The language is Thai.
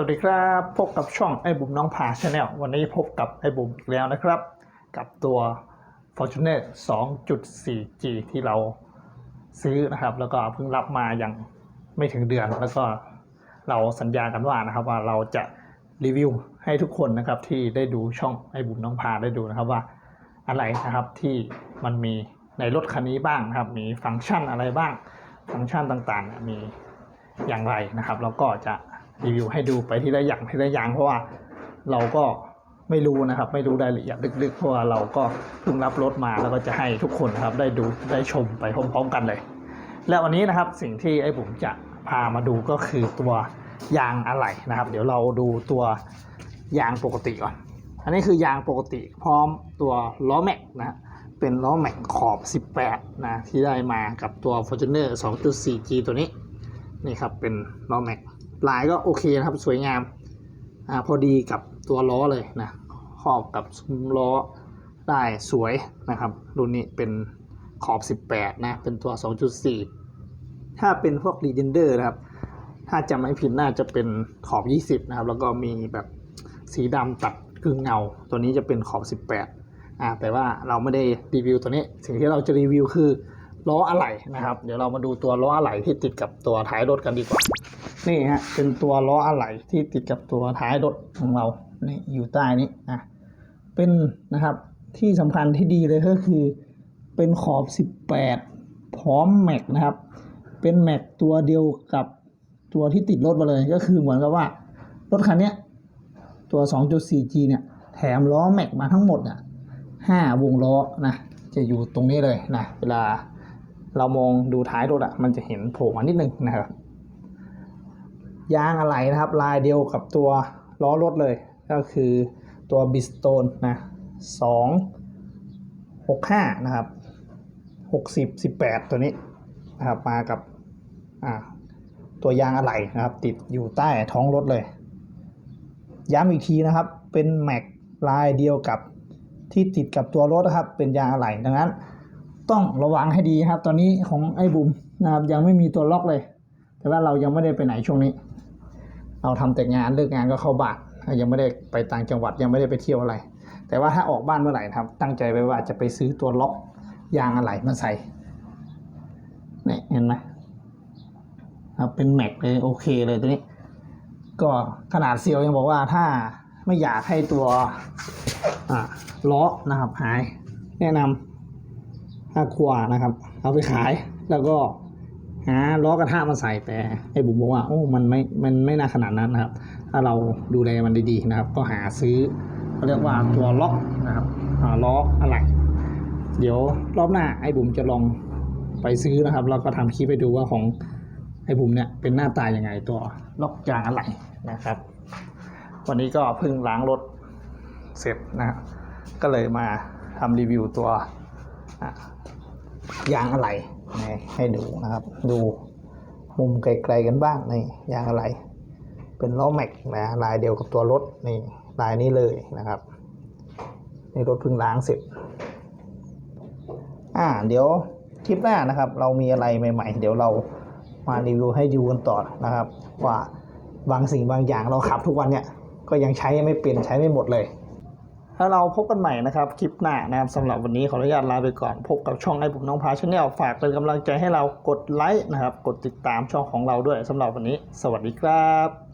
วัสดีครับพบกับช่องไอ้บุ๋มน้องผาชาแนลวันนี้พบกับไอ้บุ๋มอีกแล้วนะครับ กับตัว Fortuner 2.4G ที่เราซื้อนะครับ แล้วก็เพิ่งรับมาอย่างไม่ถึงเดือน แล้วก็เราสัญญากันว่านะครับว่าเราจะรีวิวให้ทุกคนนะครับที่ได้ดูช่องไอ้บุ๋มน้องพาได้ดูนะครับว่าอะไรนะครับที่มันมีในรถคันนี้บ้างนะครับ มีฟังก์ชันอะไรบ้าง ฟังก์ชันต่างๆ มีอย่างไรนะครับเราก็จะ รีวิวให้ดูไปทีละอย่างทีละอย่างเพราะว่าเราก็ไม่รู้นะครับ ไม่รู้รายละเอียดลึกๆ เพราะว่าเราก็เพิ่งรับรถมาแล้วก็จะให้ทุกคนนะครับได้ดูได้ชมไปพร้อมๆกันเลย และวันนี้นะครับสิ่งที่ไอ้ผมจะพามาดูก็คือตัวยางอะไหล่นะครับ เดี๋ยวเราดูตัวยางปกติก่อน อันนี้คือยางปกติพร้อมตัวล้อแม็กนะเป็นล้อแม็กขอบ 18 นะที่ได้มากับตัว Fortuner 2.4G ตัวนี้ นี่ครับเป็นล้อแม็ก ลายก็โอเคนะครับสวยงามอ่าพอดีกับตัวล้อเลยนะขอบกับซุ้มล้อได้สวยนะครับ รุ่นนี้เป็นขอบ 18 นะ เป็นตัว 2.4 ถ้าเป็นพวก l e g e n d e r นะครับ ถ้าจำไม่ผิดน่าจะเป็นขอบ 20 นะครับ แล้วก็มีแบบสีดำตัดกึ่งเงา ตัวนี้จะเป็นขอบ 18 อ่า แต่ว่าเราไม่ได้รีวิวตัวนี้ สิ่งที่เราจะรีวิวคือล้ออะไหล่นะครับ เดี๋ยวเรามาดูตัวล้ออะไหล่ที่ติดกับตัวท้ายรถกันดีกว่า นี่ฮะเป็นตัวล้ออะไหล่ที่ติดกับตัวท้ายรถของเรานี่อยู่ใต้นี้นะเป็นนะครับที่สำคัญที่ดีเลยก็คือ เป็นขอบ 18 พร้อมแม็กนะครับ เป็นแม็กตัวเดียวกับตัวที่ติดรถมาเลยก็คือเหมือนกับว่ารถคันนี้ตัว 2.4G เนี่ยแถมล้อแม็กมาทั้งหมดอะห้าวงล้อนะจะอยู่ตรงนี้เลยนะเวลาเรามองดูท้ายรถอะมันจะเห็นโผล่มานิดนึงนะครับ ยางอะไหล่นะครับ ลายเดียวกับตัวล้อรถเลย ก็คือตัวบิสโตนนะสองหกห้านะครับหกสิบสิบแปดตัวนี้นะครับมากับอ่าตัวยางอะไหล่นะครับ ติดอยู่ใต้ท้องรถเลย ย้ำอีกทีนะครับ เป็นแม็กลายเดียวกับที่ติดกับตัวรถนะครับ เป็นยางอะไหล่ดังนั้น ต้องระวังให้ดีครับ ตอนนี้ของไอ้บุมนะครับ ยังไม่มีตัวล็อกเลย แต่ว่าเรายังไม่ได้ไปไหนช่วงนี้ เราทำแต่งานเลิกงานก็เข้าบ้านยังไม่ได้ไปต่างจังหวัดยังไม่ได้ไปเที่ยวอะไร แต่ว่าถ้าออกบ้านเมื่อไหร่ครับ ตั้งใจไว้ว่าจะไปซื้อตัวล็อกยางอะไหล่มาใส่นี่เห็นไหมครับเป็นแม็กเลยโอเคเลยตัวนี้ ก็ขนาดเซียวยังบอกว่าถ้าไม่อยากให้ตัวล้อนะครับหาย แนะนำห้าขวานะครับ เอาไปขายแล้วก็ หาล้อกระทะมาใส่แต่ไอ้บุ๋มบอกว่าโอ้มันไม่มันไม่น่าขนาดนั้นนะครับ ถ้าเราดูแลมันดีๆนะครับ ก็หาซื้อเขาเรียกว่าตัวล็อกนะครับล้ออะไร เดี๋ยวรอบหน้าไอ้บุ๋มจะลองไปซื้อนะครับแล้วก็ทำคลิปไปดูว่าของไอ้บุ๋มเนี่ยเป็นหน้าตายังไงตัวล็อกยางอะไรนะครับ วันนี้ก็เพิ่งล้างรถเสร็จนะครับก็เลยมาทำรีวิวตัวอยางอะไร ให้ดูนะครับ ดูมุมไกลๆกันบ้างนี่ยางอะไร เป็นล้อแม็กนะลายเดียวกับตัวรถนี่ลายนี้เลยนะครับนี่รถเพิ่งล้างเสร็จอ่าเดี๋ยวคลิปหน้านะครับ เรามีอะไรใหม่ ๆ เดี๋ยวเรามารีวิวให้ดูกันต่อนะครับ ว่าบางสิ่งบางอย่างเราขับทุกวันเนี่ยก็ยังใช้ไม่เป็นใช้ไม่หมดเลย แล้วเราพบกันใหม่นะครับ คลิปหน้านะครับสำหรับวันนี้ขออนุญาตลาไปก่อน พบกับช่องไอ้บุ๋มน้องพาชแนลฝากเป็นกำลังใจให้เรากดไลค์นะครับ กดติดตามช่องของเราด้วยสำหรับวันนี้ สวัสดีครับ